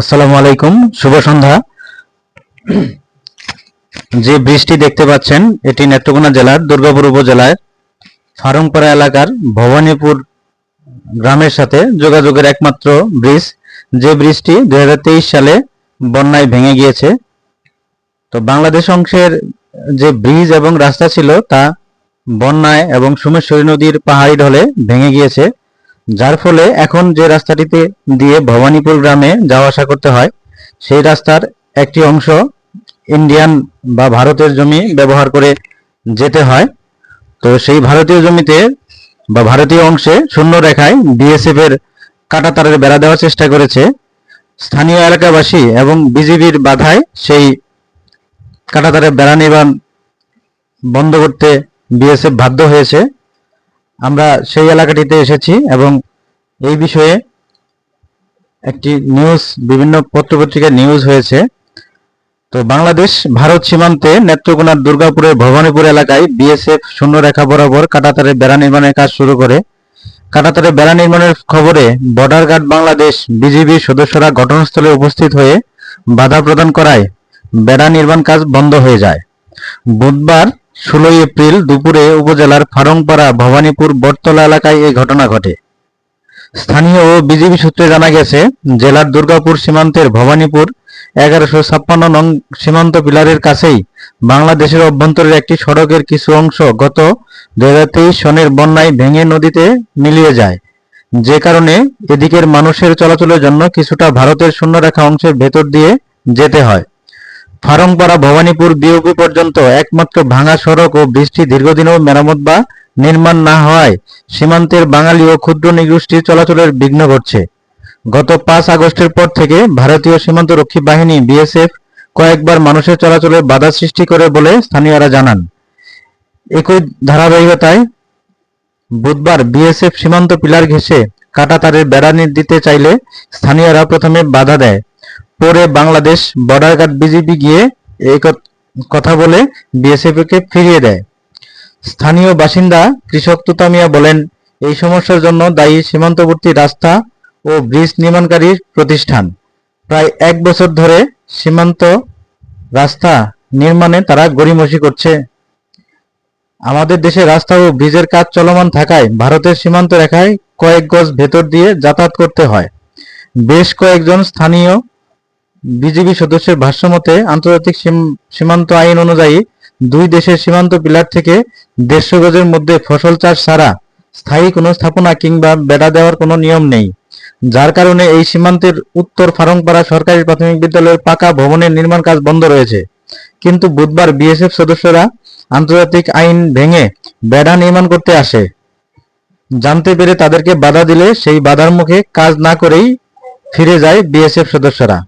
আসসালামু আলাইকুম, শুভ সন্ধ্যা। যে বৃষ্টি দেখতে পাচ্ছেন, এটি নেত্রকোনা জেলার দুর্গাপুর উপজেলার ফারংপাড়া এলাকার ভবানীপুর গ্রামের সাথে যোগাযোগের একমাত্র ব্রিজ। যে ব্রিজটি দুই হাজার তেইশ সালে বন্যায় ভেঙে গিয়েছে। তো বাংলাদেশ অংশের যে ব্রিজ এবং রাস্তা ছিল, তা বন্যায় এবং সোমেশ্বরী নদীর পাহাড়ি ঢলে ভেঙে গিয়েছে। যার ফলে এখন যে রাস্তাটিতে দিয়ে ভবানীপুর গ্রামে যাওয়া আসা করতে হয়, সেই রাস্তার একটি অংশ ইন্ডিয়ান বা ভারতের জমি ব্যবহার করে যেতে হয়। তো সেই ভারতীয় জমিতে বা ভারতীয় অংশে শূন্য রেখায় বিএসএফ এর কাটাতারের বেড়া দেওয়ার চেষ্টা করেছে। স্থানীয় এলাকাবাসী এবং বিজিবির বাধায় সেই কাটাতারের বেড়া নির্মাণ বন্ধ করতে বিএসএফ বাধ্য হয়েছে। আমরা সেই এলাকাটিতে এসেছি এবং এই বিষয়ে একটি নিউজ, বিভিন্ন পত্রপত্রিকায় নিউজ হয়েছে। তো বাংলাদেশ, ভারত সীমান্তে নেত্রকোনার দুর্গাপুরের ভবানীপুর এলাকায় বিএসএফ শূন্য রেখা বরাবর কাটাতারে বেড়া নির্মাণের কাজ শুরু করে। কাটাতারে বেড়া নির্মাণের খবরে বর্ডার গার্ড বাংলাদেশ বিজিবির সদস্যরা ঘটনাস্থলে উপস্থিত হয়ে বাধা প্রদান করায় বেড়া নির্মাণ কাজ বন্ধ হয়ে যায়। বুধবার ষোলোই এপ্রিল দুপুরে উপজেলার ফারংপাড়া ভবানীপুর বটতলা এলাকায় এই ঘটনা ঘটে। স্থানীয় ও বিজেপি সূত্রে জানা গেছে, জেলার দুর্গাপুর সীমান্তের ভবানীপুর এগারোশো ছাপ্পান্ন নং সীমান্ত পিলারের কাছেই বাংলাদেশের অভ্যন্তরের একটি সড়কের কিছু অংশ গত দুই সনের বন্যায় ভেঙে নদীতে মিলিয়ে যায়। যে কারণে এদিকের মানুষের চলাচলের জন্য কিছুটা ভারতের শূন্যরেখা অংশের ভেতর দিয়ে যেতে হয়। ফারংপাড়া ভবানীপুর বিওপি পর্যন্ত একমাত্র ভাঙা সড়ক ও বৃষ্টি দীর্ঘদিনেও মেরামত বা নির্মাণ না হওয়ায় সীমান্তের বাঙালি ও ক্ষুদ্র নৃগোষ্ঠীর চলাচলের বিঘ্ন ঘটছে। গত পাঁচ আগস্টের পর থেকে ভারতীয় সীমান্ত রক্ষী বাহিনী বিএসএফ কয়েকবার মানুষের চলাচলে বাধা সৃষ্টি করে বলে স্থানীয়রা জানান। একই ধারাবাহিকতায় বুধবার বিএসএফ সীমান্ত পিলার ঘেঁষে কাটাতারের বেড়া দিতে চাইলে স্থানীয়রা প্রথমে বাধা দেয়। পরে বাংলাদেশ বর্ডার গার্ড বিজিবি গিয়ে এই কথা বলে বিএসএফ কে ফিরিয়ে দেয়। স্থানীয় বাসিন্দা কৃষক তুতামিয়া বলেন, এই সমস্যার জন্য দায়ী সীমান্তবর্তী রাস্তা ও ব্রিজ নির্মাণকারী প্রতিষ্ঠান। প্রায় এক বছর ধরে সীমান্ত রাস্তা নির্মাণে তারা গড়িমসি করছে। আমাদের দেশে রাস্তা ও ব্রিজের কাজ চলমান থাকায় ভারতের সীমান্ত রেখায় কয়েক গজ ভেতর দিয়ে যাতায়াত করতে হয়। বেশ কয়েকজন স্থানীয় বিজিবি সদস্যের ভাষ্যমতে, আন্তর্জাতিক সীমান্ত আইন অনুযায়ী দুই দেশের সীমান্ত পিলার থেকে দেড়শো গজের মধ্যে ফসল চাষ ছাড়া স্থায়ী কোনো স্থাপনা কিংবা বেড়া দেওয়ার কোনো নিয়ম নেই। যার কারণে এই সীমান্তের উত্তর ফারংপাড়া সরকারি প্রাথমিক বিদ্যালয়ের পাকা ভবনের নির্মাণ কাজ বন্ধ রয়েছে। কিন্তু বুধবার বিএসএফ সদস্যরা আন্তর্জাতিক আইন ভেঙে বেড়া নির্মাণ করতে আসে। জানতে পেরে তাদেরকে বাধা দিলে সেই বাধার মুখে কাজ না করেই ফিরে যায় বিএসএফ সদস্যরা।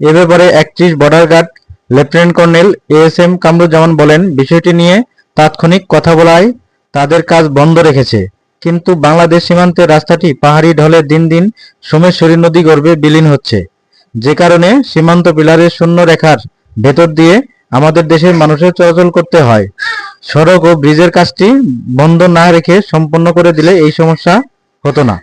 এ ব্যাপারে একত্রিশ border guard lieutenant colonel A S M Kamruzzaman বলেন, বিষয়টি নিয়ে তাৎক্ষণিক কথা বলায় তাদের কাজ বন্ধ রেখেছে। কিন্তু বাংলাদেশ সীমান্তের রাস্তাটি পাহাড়ি ঢলে দিন দিন সোমেশ্বরী নদী গর্ভে বিলীন হচ্ছে। যে কারণে সীমান্ত পিলারের শূন্য রেখার ভেতর দিয়ে আমাদের দেশের মানুষের চলাচল করতে হয়। সড়ক ও ব্রিজের কাজটি বন্ধ না রেখে সম্পন্ন করে দিলে এই সমস্যা হতো না।